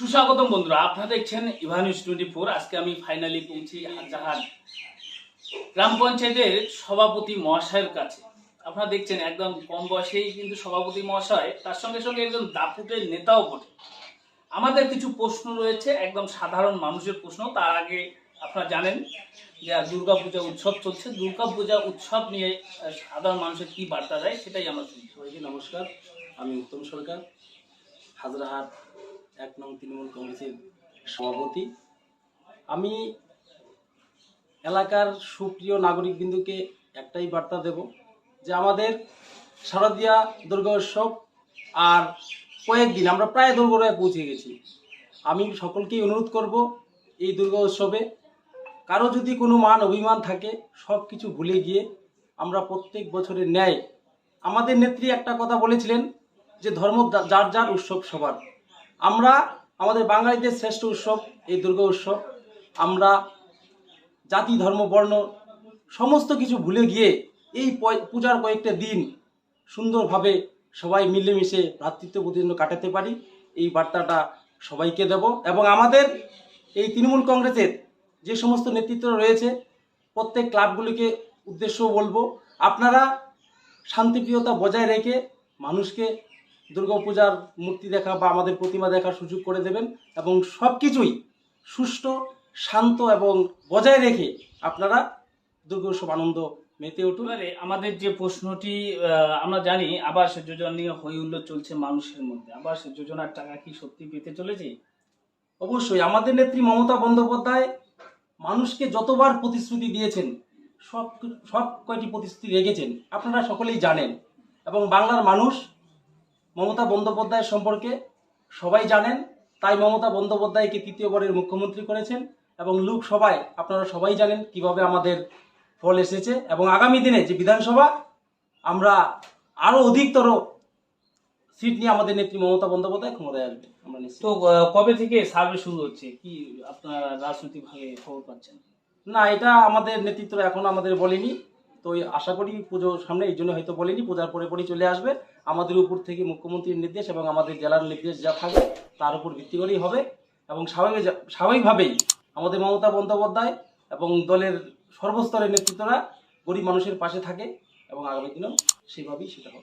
সুস্বাগতম বন্ধুরা, আপনারা দেখছেন ইভানিউজ টোয়েন্টি ফোর। আজকে আমি ফাইনালি পৌঁছি হাজাহাট গ্রাম পঞ্চায়েতের সভাপতি মহাশয়ের কাছে। আপনারা দেখছেন একদম কম বয়সেই কিন্তু সভাপতি মহাশয়, তার সঙ্গে সঙ্গে একজন দাপুটের নেতাও বটে। আমাদের কিছু প্রশ্ন রয়েছে, একদম সাধারণ মানুষের প্রশ্ন, তার আগে আপনারা জানেন যে দুর্গাপূজা উৎসব চলছে। দুর্গাপূজা উৎসব নিয়ে সাধারণ মানুষের কি বার্তা দেয় সেটাই আমরা শুনছি। সবাইকে নমস্কার, আমি উত্তম সরকার, হাজরাহাট এক নং তৃণমূল কংগ্রেসের সভাপতি। আমি এলাকার সুপ্রিয় নাগরিকবৃন্দুকে একটাই বার্তা দেব যে আমাদের শারদীয়া দুর্গা উৎসব আর কয়েকদিন, আমরা প্রায় দুর্গরায় পৌঁছে গেছি। আমি সকলকেই অনুরোধ করব এই দুর্গা উৎসবে কারও যদি কোনো মান অভিমান থাকে, সব কিছু ভুলে গিয়ে আমরা প্রত্যেক বছরের ন্যায় আমাদের নেত্রী একটা কথা বলেছিলেন যে ধর্ম যার যার উৎসব সবার। আমরা আমাদের বাঙালিদের শ্রেষ্ঠ উৎসব এই দুর্গা উৎসব। আমরা জাতি, ধর্ম, বর্ণ সমস্ত কিছু ভুলে গিয়ে এই পূজার কয়েকটা দিন সুন্দরভাবে সবাই মিলেমিশে ভ্রাতৃত্ব প্রতিদিন কাটাতে পারি। এই বার্তাটা সবাইকে দেব এবং আমাদের এই তৃণমূল কংগ্রেসের যে সমস্ত নেতৃত্ব রয়েছে, প্রত্যেক ক্লাবগুলিকে উদ্দেশ্য বলব, আপনারা শান্তিপ্রিয়তা বজায় রেখে মানুষকে দুর্গাপূজার মূর্তি দেখা বা আমাদের প্রতিমা দেখার সুযোগ করে দেবেন এবং সব কিছুই সুষ্ঠু শান্ত এবং বজায় রেখে আপনারা দুর্গোৎসব আনন্দ মেতে উঠুন। আমাদের যে প্রশ্নটি আমরা জানি আবাস যোজনা নিয়ে হই হুল্লোড় চলছে মানুষের মধ্যে। আবাস যোজনার টাকা কি সত্যি পেতে চলেছে? অবশ্যই আমাদের নেত্রী মমতা বন্দ্যোপাধ্যায় মানুষকে যতবার প্রতিশ্রুতি দিয়েছেন সব সব কয়টি প্রতিশ্রুতি রেখেছেন আপনারা সকলেই জানেন। এবং বাংলার মানুষ মমতা বন্দ্যোপাধ্যায় সম্পর্কে সবাই জানেন তাই মমতা বন্দ্যোপাধ্যায়কে তৃতীয়বারের মুখ্যমন্ত্রী করেছেন এবং লোকসভায় আপনারা সবাই জানেন কীভাবে আমাদের ফল এসেছে এবং আগামী দিনে যে বিধানসভা আমরা আরও অধিকতর সিট নিয়ে আমাদের নেত্রী মমতা বন্দ্যোপাধ্যায় ক্ষমতায় আসবে। আমরা নিশ্চিত। তো কবে থেকে সার্ভে শুরু হচ্ছে? কি আপনারা রাজনৈতিকভাবে খবর পাচ্ছেন? না এটা আমাদের নেতৃত্ব এখনও আমাদের বলেনি। তো আশা করি পুজোর সামনে, এই জন্য হয়তো বলিনি, পূজার পরে পরেই চলে আসবে। আমাদের উপর থেকে মুখ্যমন্ত্রীর নির্দেশ এবং আমাদের জেলার নির্দেশ যা থাকবে, তার উপর ভিত্তি করেই হবে। এবং স্বাভাবিক স্বাভাবিকভাবেই আমাদের মমতা বন্দ্যোপাধ্যায় এবং দলের সর্বস্তরের নেতৃত্বরা গরিব মানুষের পাশে থাকে এবং আগামী দিনেও সেভাবেই সেটা হবে।